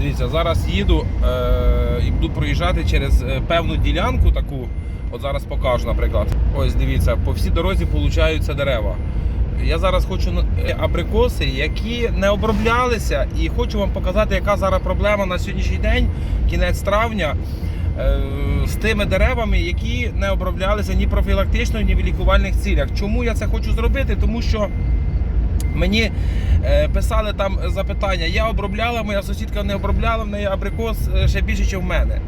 Дивіться, зараз їду е, і буду проїжджати через е, певну ділянку таку. От зараз покажу, наприклад. Ось дивіться, по всій дорозі получаються дерева. Я зараз хочу е, абрикоси, які не оброблялися, і хочу вам показати, яка зараз проблема на сьогоднішній день, кінець травня, е, з тими деревами, які не оброблялися ні профілактично, ні в лікувальних цілях. Чому я це хочу зробити? Тому що Мені е, писали там запитання, я обробляла, моя сусідка не обробляла, в неї абрикос е, ще більше, ніж в мене.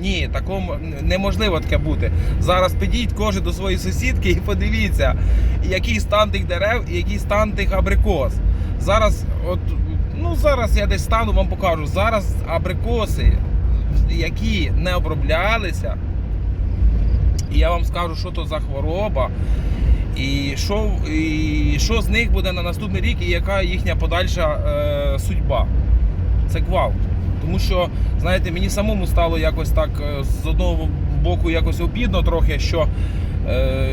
Ні, такому неможливо таке бути. Зараз підіть кожен до своєї сусідки і подивіться, який стан тих дерев і який стан тих абрикос. Зараз, от, ну зараз я десь стану, вам покажу. Зараз абрикоси, які не оброблялися, і я вам скажу, що то за хвороба. І що, і що з них буде на наступний рік, і яка їхня подальша е, судьба? Це гвалт. Тому що, знаєте, мені самому стало якось так е, з одного боку якось обідно трохи, що е,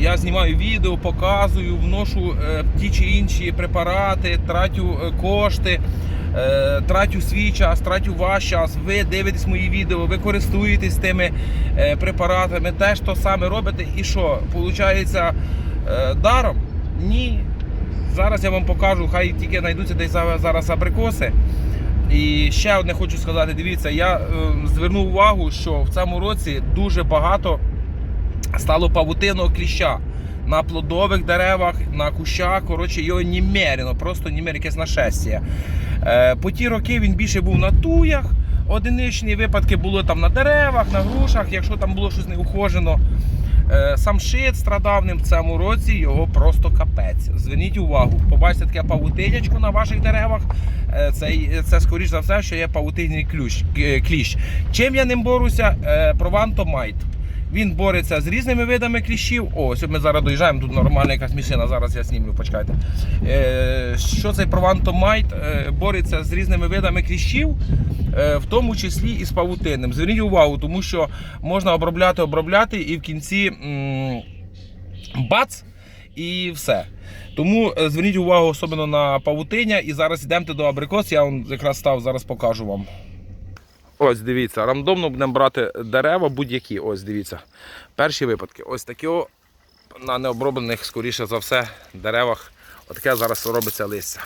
я знімаю відео, показую, вношу е, ті чи інші препарати, тратю е, кошти. е, Тратю свій час, тратю ваш час, ви дивитесь мої відео, ви користуєтесь тими е, препаратами, теж то саме робите. І що? Получається даром? Ні. Зараз я вам покажу, хай тільки знайдуться десь зараз абрикоси. І ще одне хочу сказати: дивіться, я е, звернув увагу, що в цьому році дуже багато стало павутинного кліща. На плодових деревах, на кущах, коротше, його немерено, просто немерено якесь нашестя. Е, по ті роки він більше був на туях. Одиничні випадки були там на деревах, на грушах, якщо там було щось неухожено. Е, Сам шит страдав ним в цьому році, його просто капець. Зверніть увагу, побачите таке павутинячко на ваших деревах. Е, Це, це скоріш за все, що є павутинний ключ, е, кліщ. Чим я ним боруся? Е, Провантомайт. Він бореться з різними видами кліщів. О, ось ми зараз доїжджаємо, тут нормальна якась мішина, зараз я знімлю, почекайте. Е, що цей провантомайт е, бореться з різними видами кліщів, е, в тому числі і з павутинним. Зверніть увагу, тому що можна обробляти, обробляти і в кінці м, бац і все. Тому е, зверніть увагу особливо на павутиння. І зараз йдемте до абрикос. Я вам якраз став, зараз покажу вам. Ось дивіться, рандомно будемо брати дерева будь-які. Ось дивіться. Перші випадки. Ось такі на необроблених, скоріше за все, деревах. Отаке зараз робиться листя.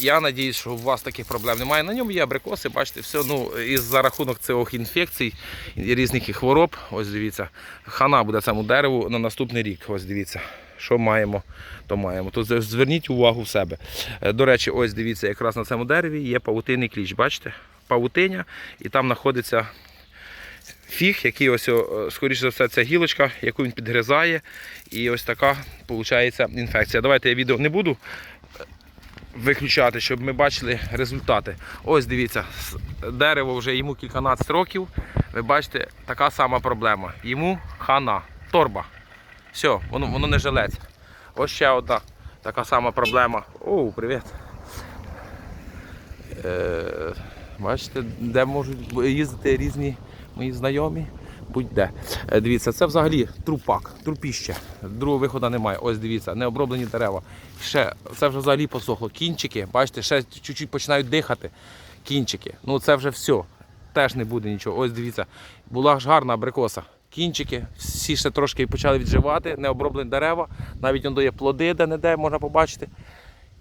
Я надіюсь, що у вас таких проблем немає. На ньому є абрикоси, бачите, все. Ну, і за рахунок цих інфекцій і різних хвороб. Ось дивіться, хана буде цьому дереву на наступний рік. Ось дивіться. Що маємо, то маємо. То зверніть увагу в себе. Е, До речі, ось дивіться, якраз на цьому дереві є павутинний кліч. Бачите? Павутиня, і там знаходиться фіг, який ось, скоріше за все, це гілочка, яку він підгризає. І ось така виходить інфекція. Давайте я відео не буду е, виключати, щоб ми бачили результати. Ось дивіться, дерево вже йому кільканадцять років. Ви бачите, така сама проблема. Йому хана, торба. Все, воно, воно не жилець. Ось ще одна така сама проблема. О, привіт. Е, бачите, де можуть їздити різні мої знайомі. Будь-де. Е, Дивіться, це взагалі трупак, трупіще. Другого виходу немає. Ось дивіться, необроблені дерева. Ще це вже взагалі посохло. Кінчики, бачите, ще чуть-чуть починають дихати. Кінчики. Ну це вже все. Теж не буде нічого. Ось дивіться, була ж гарна абрикоса. Кінчики, всі ще трошки почали відживати, необроблені дерева, навіть дає плоди де-не-де можна побачити.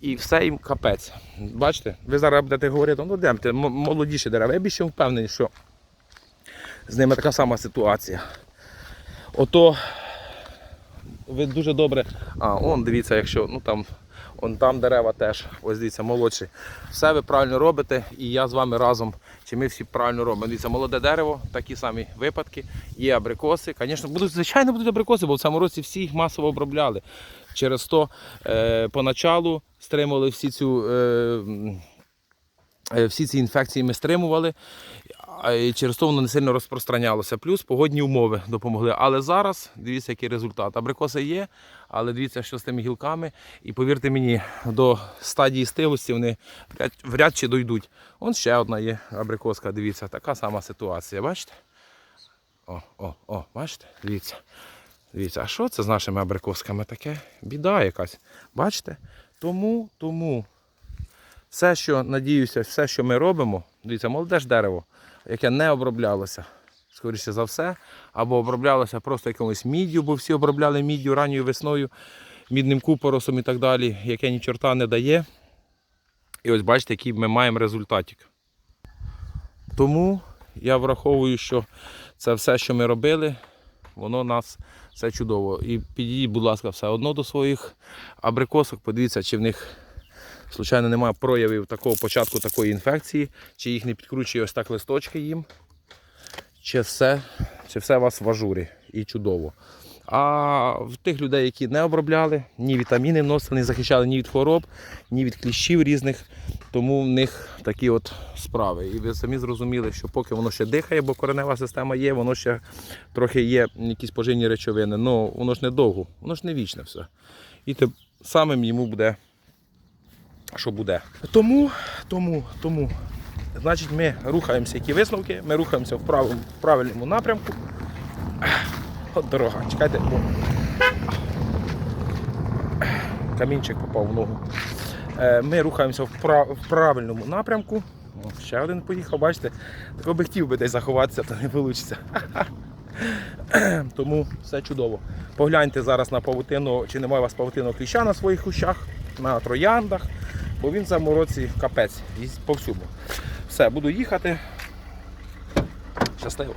І все їм капець. Бачите, ви зараз будете говорити, ну демте, молодіші дерева. Я більше впевнений, що з ними така сама ситуація. Ото ви дуже добре. А, он дивіться, якщо ну там, он там дерева теж, ось дивіться, молодші. Все ви правильно робите, і я з вами разом. Чи ми всі правильно робимо? Дивіться, молоде дерево, такі самі випадки. Є абрикоси. Звісно, будуть, звичайно, будуть абрикоси, бо в цьому році всі їх масово обробляли. Через то е, поначалу стримували всі цю. Е, всі ці інфекції ми стримували, і через то воно не сильно розпространялося. Плюс погодні умови допомогли. Але зараз дивіться, який результат. Абрикоси є, але дивіться, що з тими гілками. І повірте мені, до стадії стилості вони вряд, чи дойдуть. Вон ще одна є абрикоска, дивіться, така сама ситуація. Бачите? О, о, о, бачите? Дивіться. Дивіться, а що це з нашими абрикосками таке? Біда якась. Бачите? Тому, тому Все, що надіюся, все, що ми робимо, дивіться, молоде ж дерево, яке не оброблялося, скоріше за все, або оброблялося просто якимось міддю, бо всі обробляли міддю ранньою весною, мідним купоросом і так далі, яке ні чорта не дає. І ось бачите, який ми маємо результатик. Тому я враховую, що це все, що ми робили, воно нас все чудово. І підійдіть, будь ласка, все одно до своїх абрикосок, подивіться, чи в них случайно немає проявів такого початку такої інфекції, чи їх не підкручує ось так листочки їм, чи все, чи все у вас в ажурі і чудово. А в тих людей, які не обробляли, ні вітаміни вносили, не захищали ні від хвороб, ні від кліщів різних, тому в них такі от справи. І ви самі зрозуміли, що поки воно ще дихає, бо коренева система є, воно ще трохи є якісь поживні речовини, але воно ж не довго, воно ж не вічне все. І тим самим йому буде, що буде. Тому, тому, тому, значить, ми рухаємося, які висновки, ми рухаємося в правильному, в правильному напрямку. От дорога, чекайте, бо камінчик попав в ногу. Е, Ми рухаємося в, прав- в правильному напрямку. Ще один поїхав, бачите, так би хотів би десь заховатися, то не вийде. Тому все чудово. Погляньте зараз на павутину, чи немає у вас павутинного кліща на своїх кущах, на трояндах, бо він в цьому році капець, повсюду. Все, буду їхати. Щасливо.